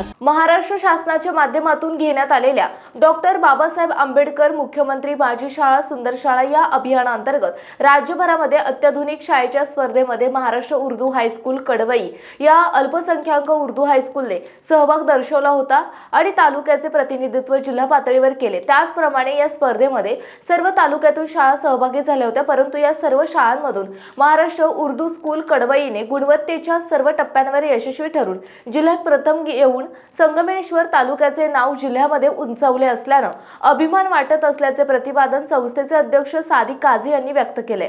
ます。महाराष्ट्र शासनाच्या माध्यमातून घेण्यात आलेल्या डॉक्टर बाबासाहेब आंबेडकर मुख्यमंत्री माझी शाळा सुंदर शाळा या अभियानांतर्गत राज्यभरामध्ये अत्याधुनिक शाळेच्या स्पर्धेमध्ये महाराष्ट्र उर्दू हायस्कूल कडवई या अल्पसंख्याक उर्दू हायस्कूलने सहभाग दर्शवला होता आणि तालुक्याचे प्रतिनिधित्व जिल्हा पातळीवर केले. त्याचप्रमाणे या स्पर्धेमध्ये सर्व तालुक्यातून शाळा सहभागी झाल्या होत्या परंतु या सर्व शाळांमधून महाराष्ट्र उर्दू स्कूल कडवईने गुणवत्तेच्या सर्व टप्प्यांवर यशस्वी ठरून जिल्ह्यात प्रथम येऊन संगमेश्वर तालुक्याचे नाव जिल्ह्यामध्ये उंचावले असल्यानं अभिमान वाटत असल्याचे प्रतिपादन संस्थेचे अध्यक्ष सादिक काझी यांनी व्यक्त केले.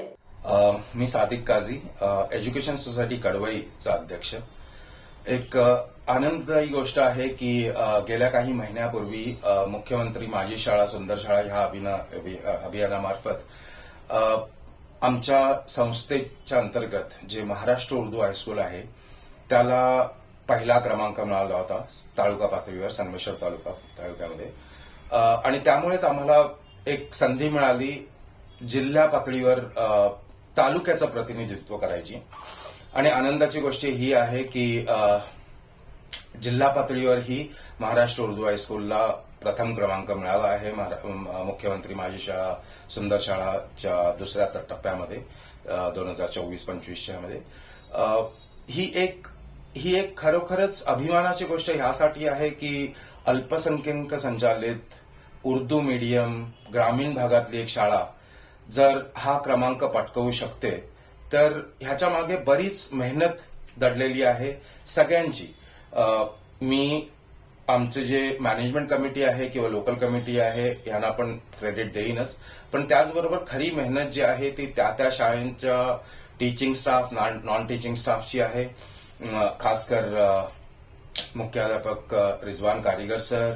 मी सादिक काझी एज्युकेशन सोसायटी कडवईचा अध्यक्ष. एक आनंददायी गोष्ट आहे की गेल्या काही महिन्यापूर्वी मुख्यमंत्री माझी शाळा सुंदर शाळा ह्या अभिना अभियानामार्फत आमच्या संस्थेच्या अंतर्गत जे महाराष्ट्र उर्दू हायस्कूल आहे त्याला पहिला क्रमांक मिळाला होता तालुका पातळीवर संगमेश्वर तालुका तालुक्यामध्ये. आणि त्यामुळेच आम्हाला एक संधी मिळाली जिल्हा पातळीवर तालुक्याचं प्रतिनिधित्व करायची. आणि आनंदाची गोष्ट ही आहे की जिल्हा पातळीवर ही महाराष्ट्र उर्दू हायस्कूलला प्रथम क्रमांक मिळाला आहे मुख्यमंत्री माझी शाळा सुंदर शाळाच्या दुसऱ्या टप्प्यामध्ये दोन हजार चोवीस पंचवीसच्या मध्ये. ही एक ही एक खरोखरच अभिमानाची गोष्ट ह्यासाठी आहे की अल्पसंख्याक संचालित उर्दू मीडियम ग्रामीण भागातली एक शाळा जर हा क्रमांक पटकवू शकते तर ह्याच्या मागे बरीच मेहनत दडलेली आहे. सगळ्यांची मी आमचे जे मॅनेजमेंट कमिटी आहे किंवा लोकल कमिटी आहे यांना पण क्रेडिट देईनच. पण त्याचबरोबर खरी मेहनत जी आहे ती त्या त्या शाळेंच्या टीचिंग स्टाफ नॉन टीचिंग स्टाफची आहे. खासकर मुख्याध्यापक Rizwan Karigar sir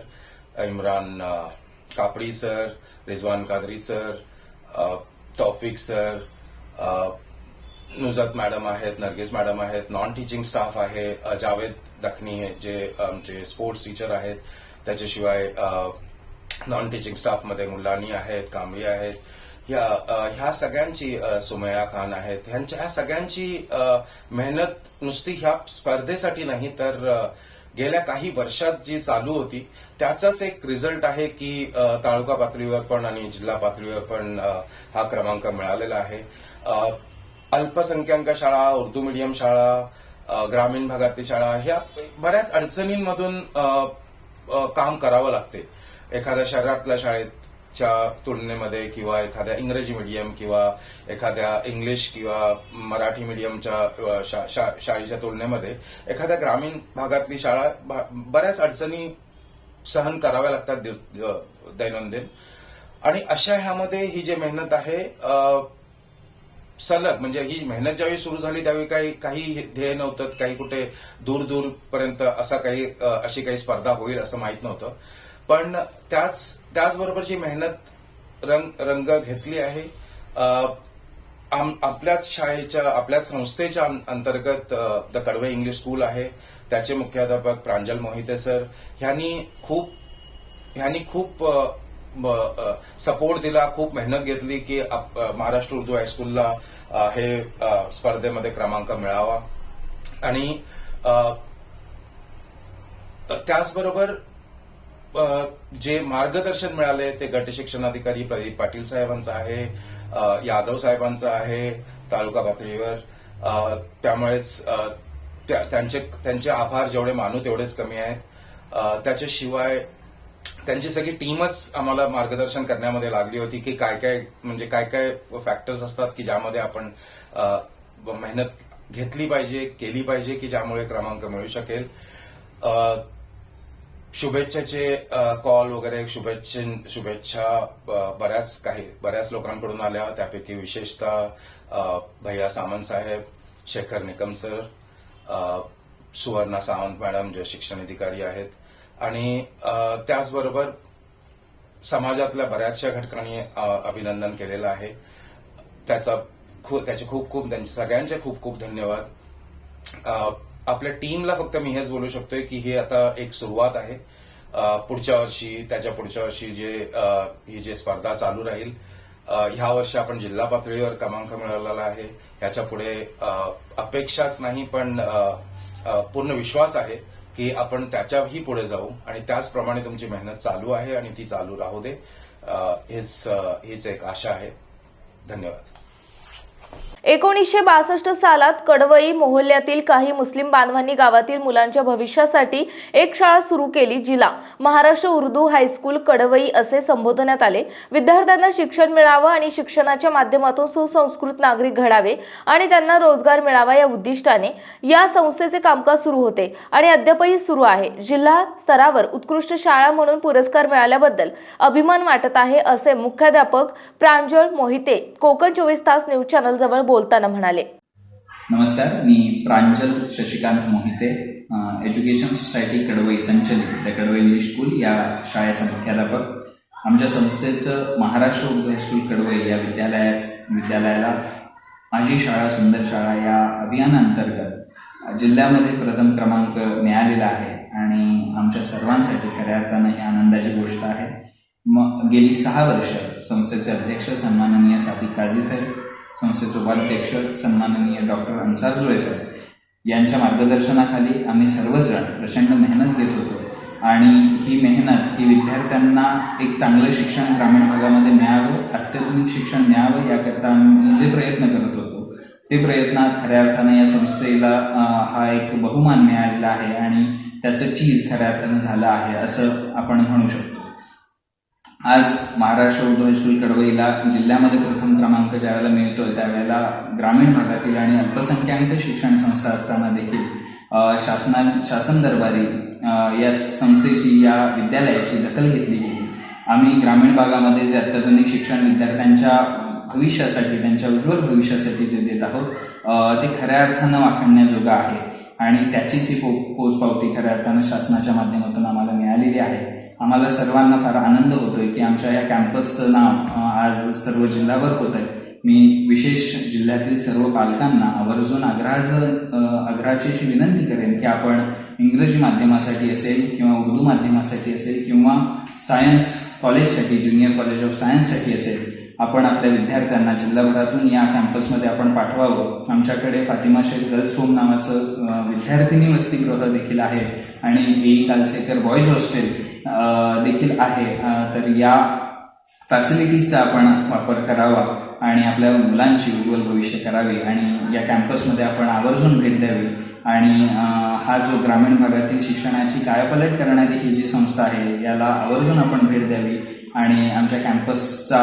Imran Kapadi sir Rizwan Qadri sir Taufiq sir Nujat madam आहेत नरगिस मॅडम आहेत नॉन टीचिंग स्टाफ आहे जावेद दखनी आहे, जे आमचे स्पोर्ट्स टीचर आहेत त्याच्याशिवाय नॉन टीचिंग स्टाफमध्ये मुलानी आहेत कांबळी आहेत ह्या ह्या सगळ्यांची सुमया खान आहेत. ह्यांच्या ह्या सगळ्यांची मेहनत नुसती ह्या स्पर्धेसाठी नाही तर गेल्या काही वर्षात जी चालू होती त्याचाच एक रिझल्ट आहे की तालुका पातळीवर पण आणि जिल्हा पातळीवर पण हा क्रमांक मिळालेला आहे. अल्पसंख्याक शाळा उर्दू मीडियम शाळा ग्रामीण भागातली शाळा ह्या बऱ्याच अडचणींमधून काम करावं लागते. एखाद्या शहरातल्या शाळेत च्या तुलनेमध्ये किंवा एखाद्या इंग्रजी मीडियम किंवा एखाद्या इंग्लिश किंवा मराठी मीडियमच्या शा- शा- शाळेच्या तुलनेमध्ये एखाद्या ग्रामीण भागातली शाळा बऱ्याच अडचणी सहन कराव्या लागतात दैनंदिन. आणि अशा ह्यामध्ये ही जी मेहनत आहे सलग म्हणजे ही मेहनत ज्यावेळी सुरू झाली त्यावेळी काही काही ध्येय नव्हतं काही कुठे दूर दूर पर्यंत असा काही अशी काही स्पर्धा होईल असं माहीत नव्हतं. पण त्याच त्याचबरोबरची मेहनत रंग रंग घेतली आहे आम- आपल्याच शाळेच्या आपल्याच संस्थेच्या अंतर्गत द कडवे इंग्लिश स्कूल आहे त्याचे मुख्याध्यापक प्रांजल मोहिते सर ह्यांनी खूप ह्यांनी खूप सपोर्ट दिला खूप मेहनत घेतली की आप- महाराष्ट्र उर्दू हायस्कूलला हे स्पर्धेमध्ये क्रमांक मिळावा. आणि त्याचबरोबर जे मार्गदर्शन मिळाले ते गट शिक्षणाधिकारी प्रदीप पाटील साहेबांचं आहे यादव साहेबांचं आहे तालुका पातळीवर. त्यामुळेच त्या- त्यांचे त्यांचे आभार जेवढे मानू तेवढेच कमी आहेत. त्याच्याशिवाय त्यांची सगळी टीमच आम्हाला मार्गदर्शन करण्यामध्ये लागली होती की काय काय म्हणजे काय काय फॅक्टर्स असतात की ज्यामध्ये आपण मेहनत घेतली पाहिजे केली पाहिजे की ज्यामुळे क्रमांक मिळू शकेल. शुभेच्छाचे कॉल वगैरे शुभेच्छा शुभेच्छा बऱ्याच काही बऱ्याच लोकांकडून आल्या. त्यापैकी विशेषतः भैया सामंत साहेब शेखर निकम सर सुवर्णा सावंत मॅडम जे शिक्षण अधिकारी आहेत. आणि त्याचबरोबर समाजातल्या बऱ्याचशा घटकांनी अभिनंदन केलेलं आहे. त्याचा खूप त्याचे खूप खूप त्यांचे सगळ्यांचे खूप खूप धन्यवाद. आपल्या टीमला फक्त मी हेच बोलू शकतोय की ही आता एक सुरुवात आहे. पुढच्या वर्षी त्याच्या पुढच्या वर्षी जे ही जे स्पर्धा चालू राहील ह्या वर्षी आपण जिल्हा पातळीवर क्रमांक मिळवलेला आहे. ह्याच्या पुढे अपेक्षाच नाही पण पूर्ण विश्वास आहे की आपण त्याच्याही पुढे जाऊ. आणि त्याचप्रमाणे तुमची मेहनत चालू आहे आणि ती चालू राहू दे. हेच हीच एक आशा आहे. धन्यवाद. एकोणीसशे बासष्ट सालात कडवई मोहल्ल्यातील काही मुस्लिम बांधवांनी गावातील मुलांच्या भविष्यासाठी एक शाळा सुरू केली जिला महाराष्ट्र उर्दू हायस्कूल कडवई असे संबोधण्यात आले. विद्यार्थ्यांना शिक्षण मिळावं आणि शिक्षणाच्या माध्यमातून सुसंस्कृत नागरिक घडावे आणि त्यांना रोजगार मिळावा या उद्दिष्टाने या संस्थेचे कामकाज सुरू होते आणि अद्यापही सुरू आहे. जिल्हा स्तरावर उत्कृष्ट शाळा म्हणून पुरस्कार मिळाल्याबद्दल अभिमान वाटत आहे असे मुख्याध्यापक प्रांजळ मोहिते कोकण चोवीस तास न्यूज चॅनल जवळ बोलताना म्हणाले. नमस्कार मी प्रांजल शशिकांत मोहिते एज्युकेशन सोसायटी कडवई संचलित द कडवई इंग्लिश स्कूल या शाळेचा मुख्याध्यापक. आमच्या संस्थेचं महाराष्ट्र उर्दू हायस्कूल कडवई या विद्यालयात विद्यालयाला माझी शाळा सुंदर शाळा या अभियानाअंतर्गत जिल्ह्यामध्ये प्रथम क्रमांक मिळालेला आहे आणि आमच्या सर्वांसाठी खऱ्या अर्थानं ही आनंदाची गोष्ट आहे. मग गेली सहा वर्ष संस्थेचे अध्यक्ष सन्माननीय साथी काझी साहेब संस्थेचे उपाध्यक्ष सन्माननीय डॉक्टर अन्सार जुळे सर यांच्या मार्गदर्शनाखाली आम्ही सर्वजण प्रचंड मेहनत घेत होतो. आणि ही मेहनत ही विद्यार्थ्यांना एक चांगलं शिक्षण ग्रामीण भागामध्ये मिळावं अत्याधुनिक शिक्षण मिळावं याकरता आम्ही जे प्रयत्न करत होतो ते प्रयत्न आज खऱ्या अर्थानं या संस्थेला हा एक बहुमान मिळालेला आहे आणि त्याचं चीज खऱ्या अर्थानं झालं आहे असं आपण म्हणू शकतो. आज महाराष्ट्र उर्दू हायस्कूल कडवईला जिल्ह्यामध्ये प्रथम क्रमांक ज्यावेळेला मिळतोय त्यावेळेला ग्रामीण भागातील आणि अल्पसंख्याक शिक्षण संस्था असताना देखील शासना शासन दरबारी या संस्थेची या विद्यालयाची दखल घेतली गेली. आम्ही ग्रामीण भागामध्ये जे अत्याधुनिक शिक्षण विद्यार्थ्यांच्या भविष्यासाठी त्यांच्या उज्ज्वल भविष्यासाठी जे देत आहोत ते खऱ्या अर्थानं वाखणण्याजोगं आहे. आणि त्याचीच ही पो पोचपावती खऱ्या अर्थानं शासनाच्या माध्यमातून आम्हाला मिळालेली आहे. आम्हाला सर्वांना फार आनंद होतोय की आमच्या या कॅम्पसचं नाव आज सर्व जिल्ह्यावर होत आहे मी विशेष जिल्ह्यातील सर्व पालकांना आवर्जून आग्रहाज आग्रहाची अशी विनंती करेन की आपण इंग्रजी माध्यमासाठी असेल किंवा उर्दू माध्यमासाठी असेल किंवा सायन्स कॉलेजसाठी ज्युनियर कॉलेज ऑफ सायन्ससाठी असेल आपण आपल्या विद्यार्थ्यांना जिल्हाभरातून या कॅम्पसमध्ये आपण पाठवावं. आमच्याकडे फातिमा शेख गर्ल्स होम नावाचं विद्यार्थिनी वसतिगृह देखील आहे. आणि ए कालसेकर बॉईज हॉस्टेल देखील आहे. तर या फॅसिलिटीजचा आपण वापर करावा. आणि आपल्या मुलांची उज्ज्वल भविष्य करावे आणि या कॅम्पसमध्ये आपण आवर्जून भेट द्यावी. आणि हा जो ग्रामीण भागातील शिक्षणाची कायापलट करणारी ही जी संस्था आहे याला आवर्जून आपण भेट द्यावी आणि आमच्या कॅम्पसचा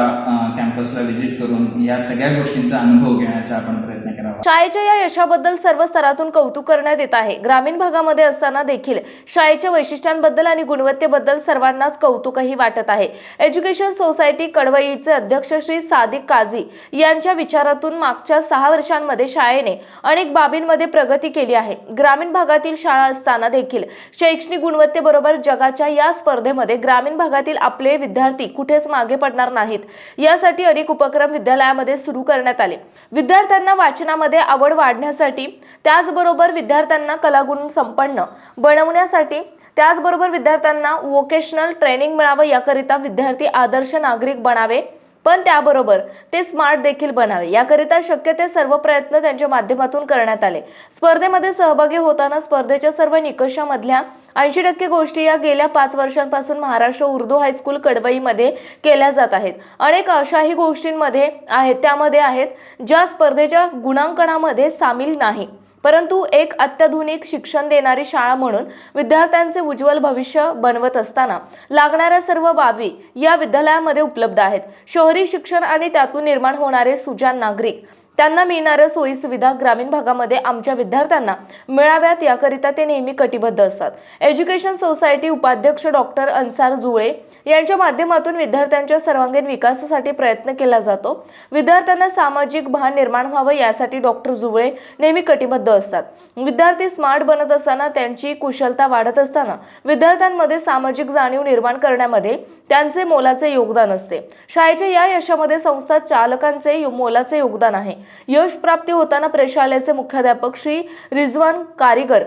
कॅम्पसला व्हिजिट करून या सगळ्या गोष्टींचा अनुभव घेण्याचा आपण प्रयत्न करावा. शाळेच्या या यशाबद्दल सर्व स्तरातून कौतुक करण्यात येत आहे. ग्रामीण भागामध्ये असताना देखील शाळेच्या वैशिष्ट्यांबद्दल आणि गुणवत्तेबद्दल सर्वांनाच कौतुकही वाटत आहे. एज्युकेशन सोसायटी कडवईचे अध्यक्ष श्री सादिक काझी यांच्या विचारातून मागच्या सहा वर्षांमध्ये शाळेने अनेक बाबींमध्ये प्रगती केली आहे. ग्रामीण भागातील शाळा असताना देखील शैक्षणिक गुणवत्तेबरोबर जगाच्या या स्पर्धेमध्ये ग्रामीण भागातील आपले विद्यार्थी कुठेच मागे पडणार नाहीत. यासाठी अनेक उपक्रम विद्यालयामध्ये सुरू करण्यात आले. विद्यार्थ्यांना वाचनामध्ये आवड वाढण्यासाठी त्याचबरोबर विद्यार्थ्यांना कलागुण संपन्न बनवण्यासाठी त्याचबरोबर विद्यार्थ्यांना वोकेशनल ट्रेनिंग मिळावं याकरिता विद्यार्थी आदर्श नागरिक बनावे. पण त्याबरोबर ते स्मार्ट देखील बनावे. याकरिता शक्य ते सर्व प्रयत्न त्यांच्या माध्यमातून करण्यात आले. स्पर्धेमध्ये सहभागी होताना स्पर्धेच्या सर्व निकषामधल्या ऐंशी टक्के गोष्टी या गेल्या पाच वर्षांपासून महाराष्ट्र उर्दू हायस्कूल कडवईमध्ये केल्या जात आहेत. अनेक अशाही गोष्टींमध्ये आहेत त्यामध्ये आहेत ज्या स्पर्धेच्या गुणांकनामध्ये सामील नाही. परंतु एक अत्याधुनिक शिक्षण देणारी शाळा म्हणून विद्यार्थ्यांचे उज्ज्वल भविष्य बनवत असताना लागणाऱ्या सर्व बाबी या विद्यालयामध्ये उपलब्ध आहेत. शहरी शिक्षण आणि त्यातून निर्माण होणारे सुजान नागरिक त्यांना मिळणाऱ्या सोयी सुविधा ग्रामीण भागामध्ये आमच्या विद्यार्थ्यांना मिळाव्यात याकरिता ते नेहमी कटिबद्ध असतात. एज्युकेशन सोसायटी उपाध्यक्ष डॉक्टर अन्सार जुळे यांच्या माध्यमातून विद्यार्थ्यांच्या सर्वांगीण विकासासाठी प्रयत्न केला जातो. विद्यार्थ्यांना सामाजिक भान निर्माण व्हावं यासाठी डॉक्टर जुळे नेहमी कटिबद्ध असतात. विद्यार्थी स्मार्ट बनत असताना त्यांची कुशलता वाढत असताना विद्यार्थ्यांमध्ये सामाजिक जाणीव निर्माण करण्यामध्ये त्यांचे मोलाचे योगदान असते. शाळेच्या या यशामध्ये संस्था चालकांचे मोलाचे योगदान आहे. यश प्राप्ती होताना प्रशालेचे मुख्याध्यापक श्री रिजवान कारीगर.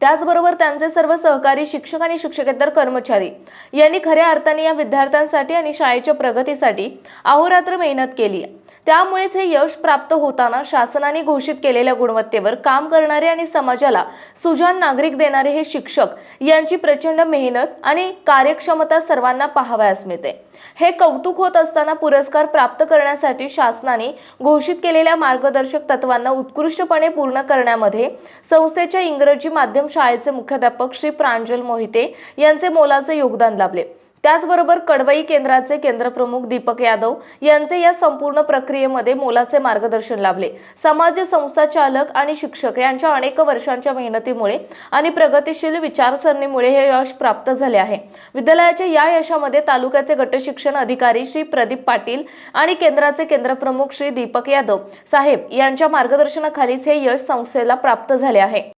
त्याचबरोबर त्यांचे सर्व सहकारी शिक्षक आणि शिक्षकेतर कर्मचारी यांनी खऱ्या अर्थाने या विद्यार्थ्यांसाठी आणि शाळेच्या प्रगतीसाठी अहोरात्र मेहनत केली. त्यामुळेच हे यश प्राप्त होताना शासनाने घोषित केलेल्या गुणवत्तेवर काम करणारे आणि समाजाला सुजाण नागरिक देणारे हे शिक्षक यांची प्रचंड मेहनत आणि कार्यक्षमता सर्वांना पाहावयास मिळते. हे कौतुक होत असताना पुरस्कार प्राप्त करण्यासाठी शासनाने घोषित केलेल्या मार्गदर्शक तत्वांना उत्कृष्टपणे पूर्ण करण्यामध्ये संस्थेच्या इंग्रजी माध्यम शाळेचे मुख्याध्यापक श्री प्रांजल मोहिते यांचे मोलाचे योगदान लाभले. त्याचबरोबर कडवाई केंद्राचे केंद्रप्रमुख दीपक यादव यांचे या संपूर्ण प्रक्रियेमध्ये मोलाचे मार्गदर्शन लाभले. समाज संस्था चालक आणि शिक्षक यांच्या अनेक वर्षांच्या मेहनतीमुळे आणि प्रगतिशील विचारसरणीमुळे हे यश प्राप्त झाले आहे. विद्यालयाच्या या यशामध्ये तालुक्याचे गटशिक्षण अधिकारी श्री प्रदीप पाटील आणि केंद्राचे केंद्रप्रमुख श्री दीपक यादव साहेब यांच्या मार्गदर्शनाखालीच हे यश संस्थेला प्राप्त झाले आहे.